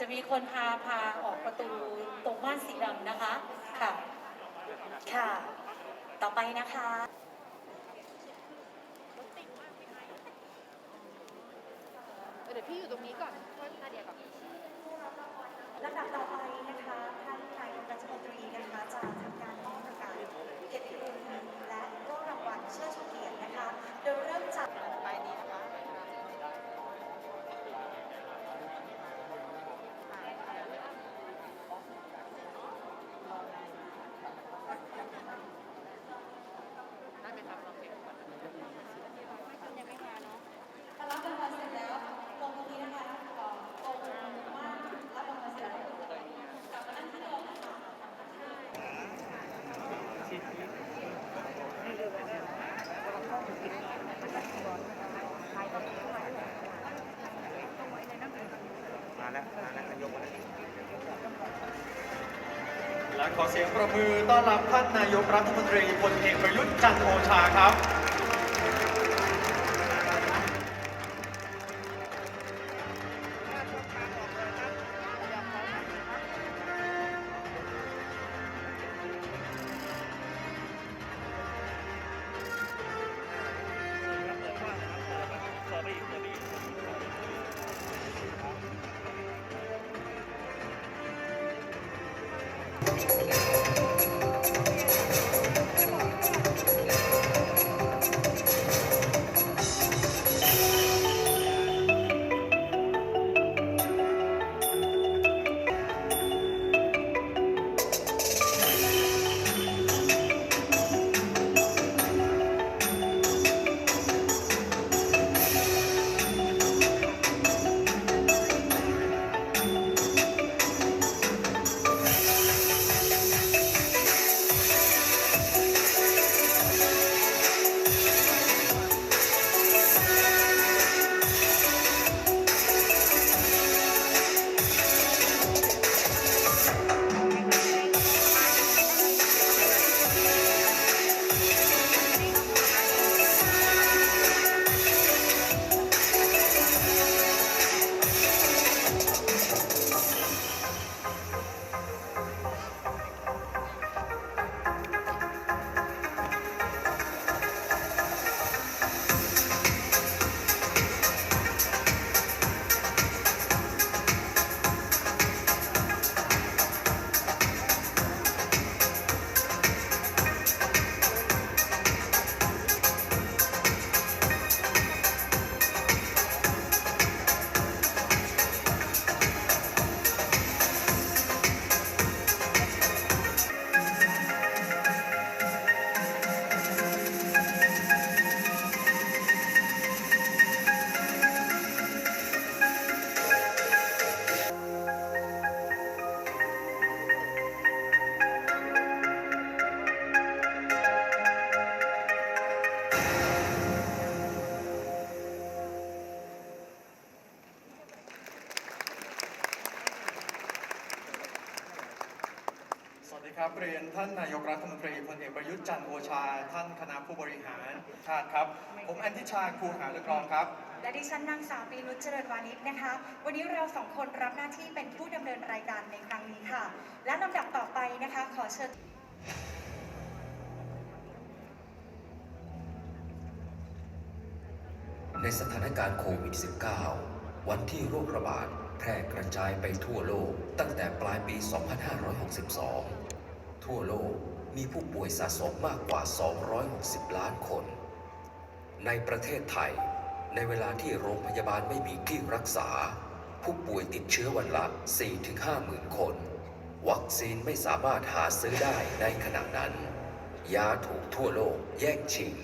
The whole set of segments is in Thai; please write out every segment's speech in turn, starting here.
จะมีคนพาพาออกประตูตรงบ้านสีดำนะคะ ค่ะ ค่ะ ต่อไปนะคะเดี๋ยวพี่อยู่ตรงนี้ก่อนช่วยนาเดียก่อนลำดับต่อไปนะคะท่านนายกรัฐมนตรีนะคะจะทำการมอบประกาศเกียรติคุณและก็รางวัลเชิดชูเกียรตินะคะ โดยเริ่มจาก ไปนี้นะคะ ได้ไหมครับลองเก็บก่อน พอรับรางวัลเสร็จแล้วลงตรงนี้นะคะเอ่อตรงว่างรับรางวัลเสร็จแล้วกลับมานั่งที่เดิมนะคะ มา แล้วมาแล้วนยกมาแล้วและขอเสียงประมือต้อนรับท่านนายกรัฐมนตรีพลเอกประยุทธ์จันทร์โอชาครับ ท่านนายกรัฐมนตรีพลเอกประยุทธ์จันทร์โอชา ท่านคณะผู้บริหารชาติครับ ผมแอนทิชาคูหาลึกรองครับ และดิฉันนางสาวปีนุชเจริญวานิชนะคะ วันนี้เราสองคนรับหน้าที่เป็นผู้ดำเนินรายการในครั้งนี้ค่ะ และลำดับต่อไปนะคะ ขอเชิญในสถานการณ์โควิด -19 วันที่โรคระบาดแพร่กระจายไปทั่วโลกตั้งแต่ปลายปี 2562 ทั่วโลกมีผู้ป่วยสะสมมากกว่า 260 ล้านคน ในประเทศไทย ในเวลาที่โรงพยาบาลไม่มีที่รักษา ผู้ป่วยติดเชื้อวันละ 4-5หมื่นคน วัคซีนไม่สามารถหาซื้อได้ในขณะนั้น ยาถูกทั่วโลกแย่งชิง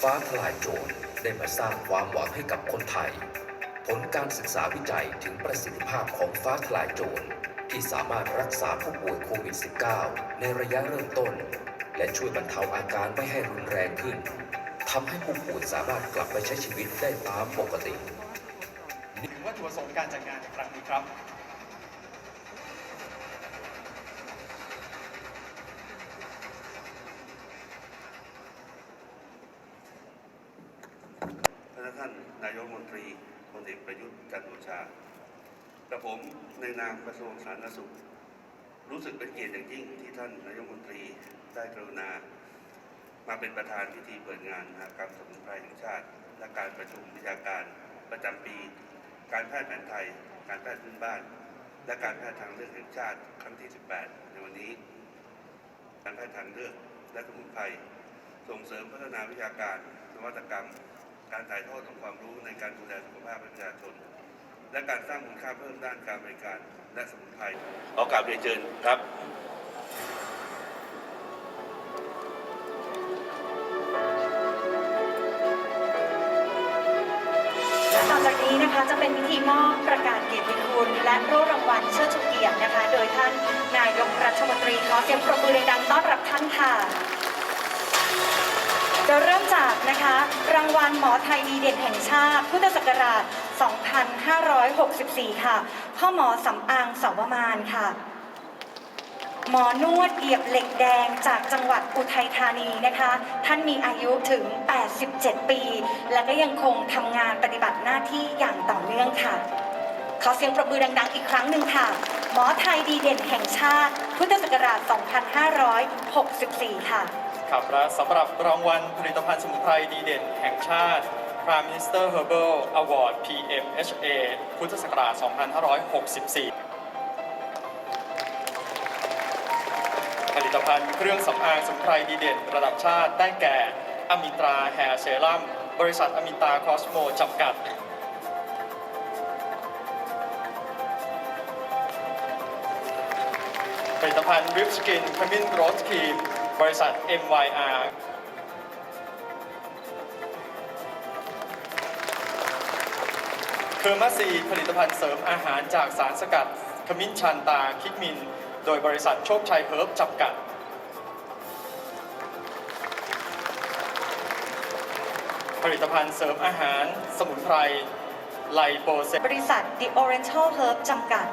ฟ้าทลายโจรได้มาสร้างความหวังให้กับคนไทย ผลการศึกษาวิจัยถึงประสิทธิภาพของฟ้าทลายโจร ที่สามารถรักษาผู้ป่วยโควิด -19 ในระยะเริ่มต้น และช่วยบรรเทาอาการไม่ให้รุนแรงขึ้นทำให้ผู้ป่วยสามารถกลับไปใช้ชีวิตได้ตามปกติถึงวัตถุประสงค์การจัดงานในครั้งนี้ครับท่านท่านนายกรัฐมนตรีพลเอกประยุทธ์จันทร์โอชา กับผมในนามกระทรวงสาธารณสุข รู้สึกเป็นเกียรติอย่างยิ่งที่ท่านนายกมนตรีได้กรุณา มาเป็นประธานพิธีเปิดงานมหากรรมสมุนไพรแห่งชาติ และการประชุมวิชาการประจำปี การแพทย์แผนไทย การแพทย์พื้นบ้าน และการแพทย์ทางเลือกแห่งชาติครั้งที่ 18 ในวันนี้ การแพทย์ทางเลือกและสมุนไพรส่งเสริมพัฒนาวิชาการ นวัตกรรม การถ่ายทอดองค์ความรู้ในการดูแลสุขภาพประชาชน และการสร้างมูลค่าเพิ่มด้านการบริการและสมุนไพรขอกราบเรียนเชิญครับและต่อจากนี้นะคะจะเป็นพิธีมอบประกาศเกียรติคุณและโล่รางวัลเชิดชูเกียรตินะคะ โดยท่านนายกรัฐมนตรีขอเสียงปรบมือดังต้อนรับท่านค่ะจะเริ่มจากนะคะ รางวัลหมอไทยดีเด่นแห่งชาติ พุทธศักราช 2564 ค่ะ พ่อหมอสำอางสาวมานค่ะ หมอนวดเหยียบเหล็กแดงจากจังหวัดอุทัยธานีนะคะ ท่านมีอายุถึง 87 ปี และก็ยังคงทำงานปฏิบัติหน้าที่อย่างต่อเนื่องค่ะ ขอเสียงปรบมือดังๆ อีกครั้งหนึ่งค่ะ หมอไทยดีเด่นแห่งชาติ พุทธศักราช 2564 ค่ะ ครับและสำหรับรางวัลผลิตภัณฑ์สมุนไพรดีเด่นแห่งชาติ Prime Minister Herbal Award PMHA พุทธศักราช 2564 ผลิตภัณฑ์เครื่องสำอางสมุนไพรดีเด่นระดับชาติได้แก่ อมิตราแฮร์เซรั่ม บริษัทอมิตาคอสโมจำกัด ผลิตภัณฑ์ริปสกินขมิ้นโรสครีม บริษัท MYR เคอร์มาซีผลิตภัณฑ์เสริมอาหารจากสารสกัดขมิ้นชันตาคิกมิน โดยบริษัทโชคชัยเฮิร์บจำกัด ผลิตภัณฑ์เสริมอาหาร สมุนไพรไลโปเซบริษัท The Oriental Herb จำกัด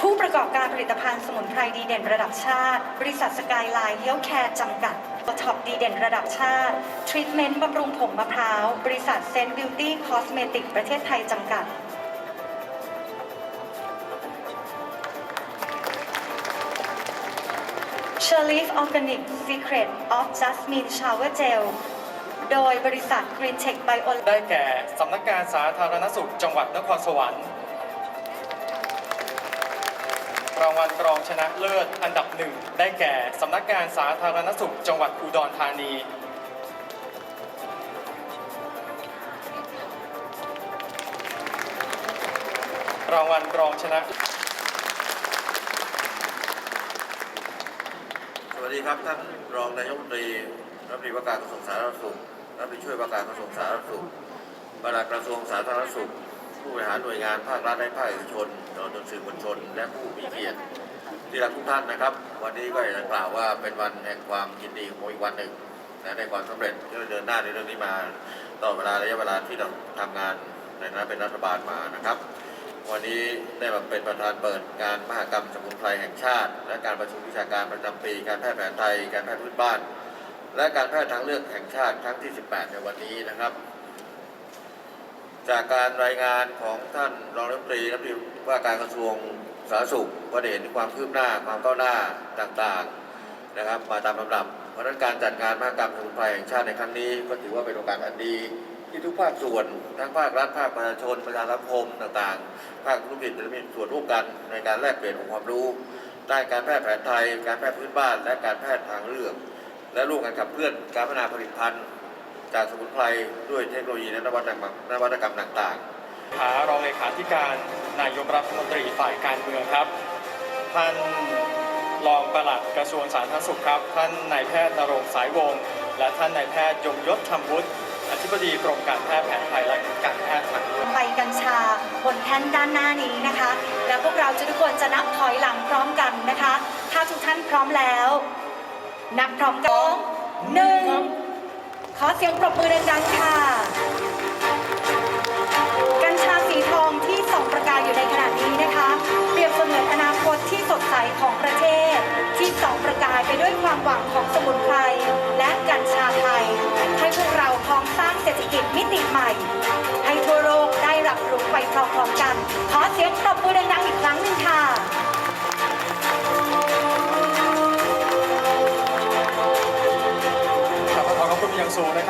ผู้ประกอบการผลิตภัณฑ์สมุนไพรดีเด่นระดับชาติ บริษัทสกายไลน์เฮลท์แคร์จำกัด ท็อปดีเด่นระดับชาติทรีทเมนต์บำรุงผมมะพร้าว บริษัทเซนต์บิวตี้คอสเมติกประเทศไทยจำกัด เชอร์ลีฟออร์แกนิกซีเครตออฟจัสมินชาวเวอร์เจลโดยบริษัท Green Tech Bio ได้แก่ สำนักงานสาธารณสุขจังหวัดนครสวรรค์ รางวัลรองชนะเลิศอันดับหนึ่งได้แก่สำนักงานสาธารณสุข จังหวัดอุดรธานี รางวัลรองชนะ สวัสดีครับท่านรองนายกรัฐมนตรีรัฐมนตรีว่าการกระทรวงสาธารณสุขรัฐมนตรีช่วยว่าการกระทรวงสาธารณสุขปลัดกระทรวงสาธารณสุข ผู้บริหารหน่วยงานภาครัฐและภาคเอกชนตลอดจนสื่อมวลชน และผู้มีเกียรติที่รักทุกท่านนะครับ วันนี้ก็อยากจะกล่าวว่าเป็นวันแห่งความยินดีของผมอีกวันหนึ่งนะในความสำเร็จที่เราเดินหน้าในเรื่องนี้มาตลอดเวลาระยะเวลาที่เราทำงานในฐานะเป็นรัฐบาลมานะครับ วันนี้ได้มาเป็นประธานเปิดงานมหกรรมสมุนไพรแห่งชาติ และการประชุมวิชาการประจำปี การแพทย์แผนไทย การแพทย์พื้นบ้าน และการแพทย์ทางเลือกแห่งชาติครั้งที่ 18 ในวันนี้นะครับ จากการรายงานของท่านรองรัฐมนตรีรัฐมนตรีว่าการกระทรวงสาธารณสุขก็ได้เห็นความคืบหน้าความก้าวหน้าต่างๆนะครับ มาตามลำดับ เพราะฉะนั้นการจัดงานมหกรรมสมุนไพรแห่งชาติในครั้งนี้ ก็ถือว่าเป็นโอกาสอันดี ที่ทุกภาคส่วนทั้งภาครัฐภาคประชาชนประชาสังคมต่างๆ ภาคธุรกิจจะมีส่วนร่วมกันในการแลกเปลี่ยนองค์ความรู้ด้านการแพทย์แผนไทย การแพทย์พื้นบ้าน และการแพทย์ทางเลือก และร่วมกันขับเคลื่อนการพัฒนาผลิตภัณฑ์ จากสมุนไพรด้วยเทคโนโลยีและนวัตกรรมนวัตกรรมต่างๆหารองเลขาธิการนายกรัฐมนตรีฝ่ายการเมืองครับ ท่านรองปลัดกระทรวงสาธารณสุขครับ ท่านนายแพทย์นรงค์สายวงศ์และท่านนายแพทย์ยงยศธรรมวุฒิอธิบดีกรมการแพทย์แผนไทยและการแพทย์ทางเลือกใบกัญชาบนแท่นด้านหน้านี้นะคะ แล้วพวกเราจะทุกคนจะนับถอยหลังพร้อมกันนะคะ ถ้าทุกท่านพร้อมแล้ว นับพร้อมกันหนึ่ง ขอเสียงปรบมือดังๆค่ะ กัญชาสีทองที่ส่องประกายอยู่ในขณะนี้นะคะ เปรียบเสมือนอนาคตที่สดใสของประเทศ ที่ส่องประกายไปด้วยความหวังของสมุนไพรและกัญชาไทย ให้พวกเราพร้อมสร้างเศรษฐกิจมิติใหม่ ให้ทั่วโลกได้รับรู้ไปพร้อมๆกัน ขอเสียงปรบมือดังๆอีกครั้งหนึ่งค่ะ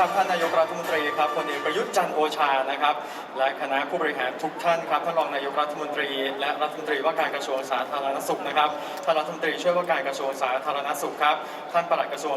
ครับท่านนายกรัฐมนตรีครับพลเอกประยุทธ์จันโอชานะครับ และคณะผู้บริหารทุกท่านครับท่านรองนายกรัฐมนตรี และรัฐมนตรีว่าการกระทรวงสาธารณสุขนะครับท่านรัฐมนตรีช่วยว่าการกระทรวงสาธารณสุขครับท่านปลัดกระทรวง